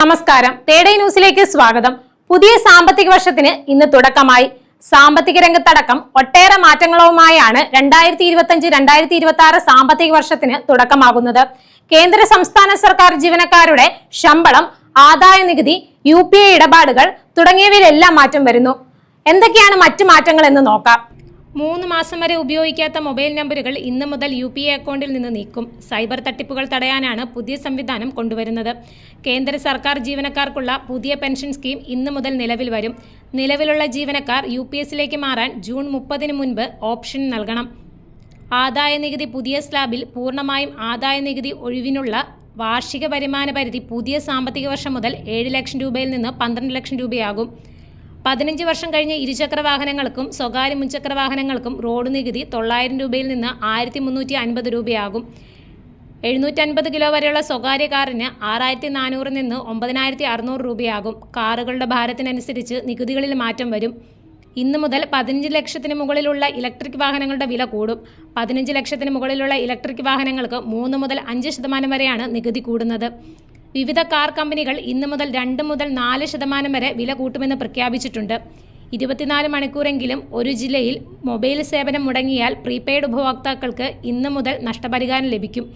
നമസ്കാരം. തേടൈ ന്യൂസിലേക്ക് സ്വാഗതം. പുതിയ സാമ്പത്തിക വർഷത്തിന് ഇന്ന് തുടക്കമായി. സാമ്പത്തിക രംഗത്തടക്കം ഒട്ടേറെ മാറ്റങ്ങളുമായാണ് രണ്ടായിരത്തി ഇരുപത്തി അഞ്ച് രണ്ടായിരത്തി ഇരുപത്തി ആറ് സാമ്പത്തിക വർഷത്തിന് തുടക്കമാകുന്നത്. കേന്ദ്ര സംസ്ഥാന സർക്കാർ ജീവനക്കാരുടെ ശമ്പളം ആദായ നികുതി യു പി ഐ ഇടപാടുകൾ തുടങ്ങിയവയിലെല്ലാം മാറ്റം വരുന്നു. എന്തൊക്കെയാണ് മറ്റു മാറ്റങ്ങൾ എന്ന് നോക്കാം. മൂന്ന് മാസം വരെ ഉപയോഗിക്കാത്ത മൊബൈൽ നമ്പറുകൾ ഇന്ന് മുതൽ യു പി ഐ അക്കൗണ്ടിൽ നിന്ന് നീക്കും. സൈബർ തട്ടിപ്പുകൾ തടയാനാണ് പുതിയ സംവിധാനം കൊണ്ടുവരുന്നത്. കേന്ദ്ര സർക്കാർ ജീവനക്കാർക്കുള്ള പുതിയ പെൻഷൻ സ്കീം ഇന്ന് മുതൽ നിലവിൽ വരും. നിലവിലുള്ള ജീവനക്കാർ യു പി എസിലേക്ക് മാറാൻ ജൂൺ മുപ്പതിന് മുൻപ് ഓപ്ഷൻ നൽകണം. ആദായ നികുതി പുതിയ സ്ലാബിൽ പൂർണമായും ആദായ നികുതി ഒഴിവിനുള്ള വാർഷിക വരുമാന പരിധി പുതിയ സാമ്പത്തിക വർഷം മുതൽ ഏഴ് ലക്ഷം രൂപയിൽ നിന്ന് പന്ത്രണ്ട് ലക്ഷം രൂപയാകും. പതിനഞ്ച് വർഷം കഴിഞ്ഞ് ഇരുചക്ര വാഹനങ്ങൾക്കും സ്വകാര്യ മുൻചക്ര വാഹനങ്ങൾക്കും റോഡ് നികുതി തൊള്ളായിരം രൂപയിൽ നിന്ന് ആയിരത്തി മുന്നൂറ്റി അൻപത് രൂപയാകും. എഴുന്നൂറ്റൻപത് കിലോ വരെയുള്ള സ്വകാര്യ കാറിന് ആറായിരത്തി നാനൂറിൽ നിന്ന് ഒമ്പതിനായിരത്തി അറുന്നൂറ് രൂപയാകും. കാറുകളുടെ ഭാരത്തിനനുസരിച്ച് നികുതികളിൽ മാറ്റം വരും. ഇന്നു മുതൽ പതിനഞ്ച് ലക്ഷത്തിന് മുകളിലുള്ള ഇലക്ട്രിക് വാഹനങ്ങളുടെ വില കൂടും. പതിനഞ്ച് ലക്ഷത്തിന് മുകളിലുള്ള ഇലക്ട്രിക് വാഹനങ്ങൾക്ക് മൂന്ന് മുതൽ അഞ്ച് ശതമാനം വരെയാണ് നികുതി കൂടുന്നത്. വിവിധ കാർ കമ്പനികൾ ഇന്ന് മുതൽ രണ്ട് മുതൽ നാല് ശതമാനം വരെ വില കൂട്ടുമെന്ന് പ്രഖ്യാപിച്ചിട്ടുണ്ട്. ഇരുപത്തിനാല് മണിക്കൂറെങ്കിലും ഒരു ജില്ലയിൽ മൊബൈൽ സേവനം മുടങ്ങിയാൽ പ്രീപെയ്ഡ് ഉപഭോക്താക്കൾക്ക് ഇന്ന് മുതൽ നഷ്ടപരിഹാരം ലഭിക്കും.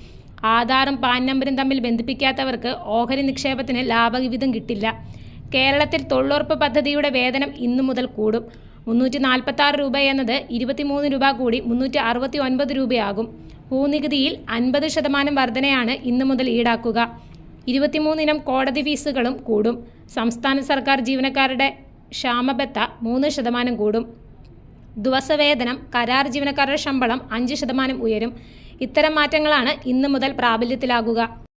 ആധാറും പാൻ നമ്പറും തമ്മിൽ ബന്ധിപ്പിക്കാത്തവർക്ക് ഓഹരി നിക്ഷേപത്തിന് ലാഭവിഹിതം കിട്ടില്ല. കേരളത്തിൽ തൊഴിലുറപ്പ് പദ്ധതിയുടെ വേതനം ഇന്നു മുതൽ കൂടും. മുന്നൂറ്റി നാൽപ്പത്തി ആറ് രൂപ എന്നത് ഇരുപത്തിമൂന്ന് രൂപ കൂടി മുന്നൂറ്റി അറുപത്തി ഒൻപത് രൂപയാകും. ഭൂനികുതിയിൽ അൻപത് ശതമാനം വർധനയാണ് ഇന്നു മുതൽ ഈടാക്കുക. ഇരുപത്തിമൂന്നിനം കോടതി ഫീസുകളും കൂടും. സംസ്ഥാന സർക്കാർ ജീവനക്കാരുടെ ക്ഷാമബത്ത മൂന്ന് ശതമാനം കൂടും. ദിവസവേതനം കരാർ ജീവനക്കാരുടെ ശമ്പളം അഞ്ച് ശതമാനം ഉയരും. ഇത്തരം മാറ്റങ്ങളാണ് ഇന്നു മുതൽ പ്രാബല്യത്തിലാകുക.